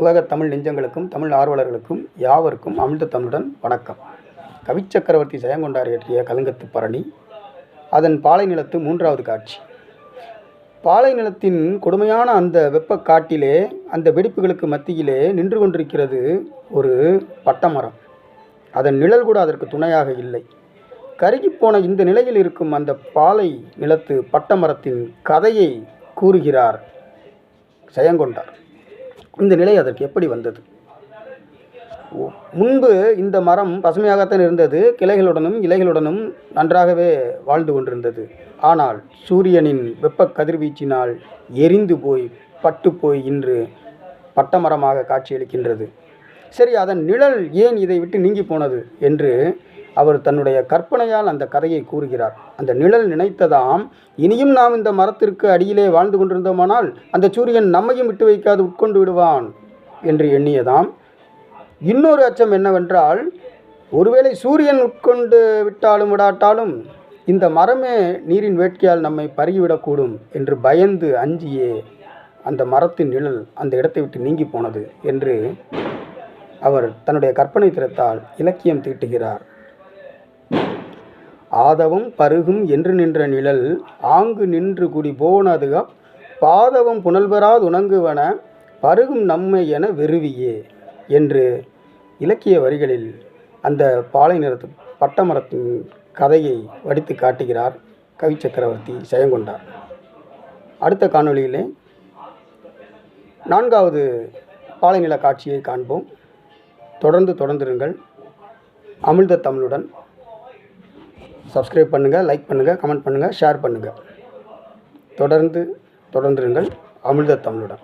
உலக தமிழ் நெஞ்சங்களுக்கும் தமிழ் ஆர்வலர்களுக்கும் யாவருக்கும் அமிழ்த தமிழுடன் வணக்கம். கவிச்சக்கரவர்த்தி ஜெயங்கொண்டார் இயற்றிய கலங்கத்து பரணி அதன் பாலை நிலத்து மூன்றாவது காட்சி. பாலை நிலத்தின் கொடுமையான அந்த வெப்ப காட்டிலே அந்த வெடிப்புகளுக்கு மத்தியிலே நின்று கொண்டிருக்கிறது ஒரு பட்டமரம். அதன் நிழல் கூட அதற்கு துணையாக இல்லை. கருகிப்போன இந்த நிலையில் இருக்கும் அந்த பாலை நிலத்து பட்டமரத்தின் கதையை கூறுகிறார் ஜெயங்கொண்டார். இந்த நிலை அதற்கு எப்படி வந்தது? முன்பு இந்த மரம் பசுமையாகத்தான் இருந்தது கிளைகளுடனும் இலைகளுடனும் நன்றாகவே வாழ்ந்து கொண்டிருந்தது. ஆனால் சூரியனின் வெப்ப கதிர்வீச்சினால் எரிந்து போய் பட்டு போய் இன்று பட்டமரமாக காட்சியளிக்கின்றது. சரி அதன் நிழல் ஏன் இதை விட்டு நீங்கி போனது? என்று அவர் தன்னுடைய கற்பனையால் அந்த கதையை கூறுகிறார். அந்த நிழல் நினைத்ததாம் இனியும் நாம் இந்த மரத்திற்கு அடியிலே வாழ்ந்து கொண்டிருந்தோமானால் அந்த சூரியன் நம்மையும் விட்டு வைக்காது உட்கொண்டு விடுவான் என்று எண்ணியதாம். இன்னொரு அச்சம் என்னவென்றால் ஒருவேளை சூரியன் உட்கொண்டு விட்டாலும் விடாட்டாலும் இந்த மரமே நீரின் வேட்கையால் நம்மை பருகிவிடக்கூடும் என்று பயந்து அஞ்சியே அந்த மரத்தின் நிழல் அந்த இடத்தை விட்டு நீங்கி போனது என்று அவர் தன்னுடைய கற்பனை திறத்தால் இலக்கியம் தீட்டுகிறார். ஆதவம் பருகும் என்று நின்ற நிழல் ஆங்கு நின்று குடி போனதுக பாதவம் புனல்வராது உணங்குவன பருகும் நம்மை என வெறுவியே என்று இலக்கிய வரிகளில் அந்த பாலை நிறத்து பட்டமரத்தின் கதையை வடித்து காட்டுகிறார் கவி சக்கரவர்த்தி ஜெயங்கொண்டார். அடுத்த காணொளியிலே நான்காவது பாலைநில காட்சியை காண்போம். தொடர்ந்து தொடர்ந்திருங்கள். அமிழ்த தமிழுடன் சப்ஸ்கிரைப் பண்ணுங்கள் லைக் பண்ணுங்கள் கமெண்ட் பண்ணுங்கள் ஷேர் பண்ணுங்கள் தொடர்ந்து தொடர்ந்துருங்கள் அமிர்த தமிழுடன்.